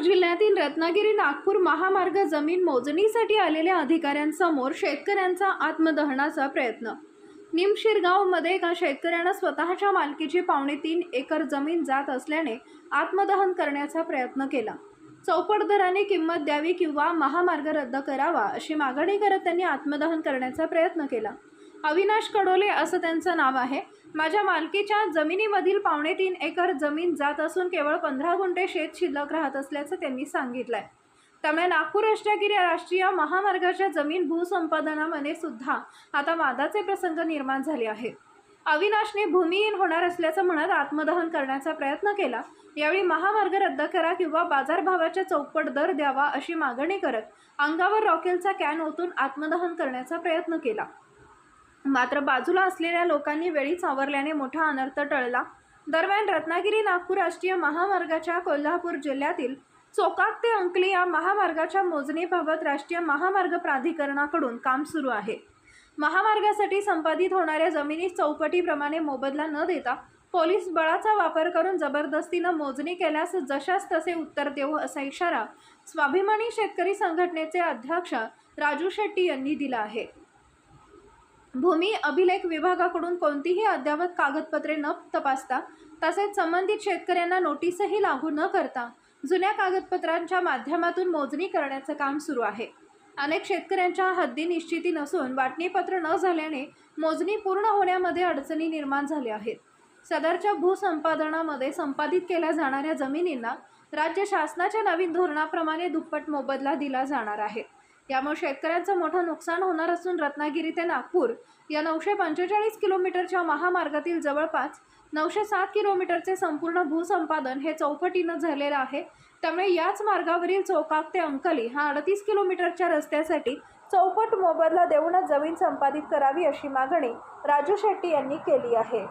जिल्ह्यातील रत्नागिरी नागपूर महामार्ग जमीन मोजणीसाठी आलेल्या अधिकाऱ्यांसमोर शेतकऱ्यांचा आत्मदहनाचा प्रयत्न. निमशिरगावमध्ये एका शेतकऱ्यानं स्वतःच्या मालकीची पावणे तीन एकर जमीन जात असल्याने आत्मदहन करण्याचा प्रयत्न केला. चौपट दराने किंमत द्यावी किंवा महामार्ग रद्द करावा अशी मागणी करत त्यांनी आत्मदहन करण्याचा प्रयत्न केला. अविनाश कडोले असं त्यांचं नाव आहे. माझ्या मालकीच्या जमिनीमधील पावणे तीन एकर जमीन जात असून केवळ पंधरा गुंठे शेत शिल्लक राहत असल्याचं त्यांनी सांगितलं आहे त्यामुळे नागपूर अष्टगिरी राष्ट्रीय महामार्गाच्या जमीन भूसंपादनामध्ये सुद्धा आता वादाचे प्रसंग निर्माण झाले आहेत. अविनाशने भूमिहीन होणार असल्याचं म्हणत आत्मदहन करण्याचा प्रयत्न केला. यावेळी महामार्ग रद्द करा किंवा बाजारभावाच्या चौपट दर द्यावा अशी मागणी करत अंगावर रॉकेलचा कॅन ओतून आत्मदहन करण्याचा प्रयत्न केला. मात्र बाजूला असलेल्या लोकांनी वेळीच आवरल्याने मोठा अनर्थ टळला. दरम्यान रत्नागिरी नागपूर राष्ट्रीय महामार्गाच्या कोल्हापूर जिल्ह्यातील चोकाक ते अंकली या महामार्गाच्या मोजणीबाबत राष्ट्रीय महामार्ग प्राधिकरणाकडून काम सुरू आहे. महामार्गासाठी संपादित होणाऱ्या जमिनी चौपटीप्रमाणे मोबदला न देता पोलीस बळाचा वापर करून जबरदस्तीनं मोजणी केल्यास जशास तसे उत्तर देऊ असा इशारा स्वाभिमानी शेतकरी संघटनेचे अध्यक्ष राजू शेट्टी यांनी दिला आहे. भूमी अभिलेख विभागाकडून कोणतीही अद्ययावत कागदपत्रे न तपासता तसेच संबंधित शेतकऱ्यांना नोटीसही लागू न करता जुन्या कागदपत्रांच्या माध्यमातून मोजणी करण्याचं काम सुरू आहे. अनेक शेतकऱ्यांच्या हद्दी निश्चिती नसून वाटणीपत्र न झाल्याने मोजणी पूर्ण होण्यामध्ये अडचणी निर्माण झाल्या आहेत. सदरच्या भूसंपादनामध्ये संपादित केल्या जाणाऱ्या जमिनींना राज्य शासनाच्या नवीन धोरणाप्रमाणे दुप्पट मोबदला दिला जाणार आहे. यामुळे शेतकऱ्यांचं मोठं नुकसान होणार असून रत्नागिरी ते नागपूर या नऊशे पंचेचाळीस किलोमीटरच्या महामार्गातील जवळपास नऊशे सात किलोमीटरचे संपूर्ण भूसंपादन हे चौपटीनं झालेलं आहे. त्यामुळे याच मार्गावरील चौकाक ते अंकली हा अडतीस किलोमीटरच्या रस्त्यासाठी चौपट मोबदला देऊनच जमीन संपादित करावी अशी मागणी राजू शेट्टी यांनी केली आहे.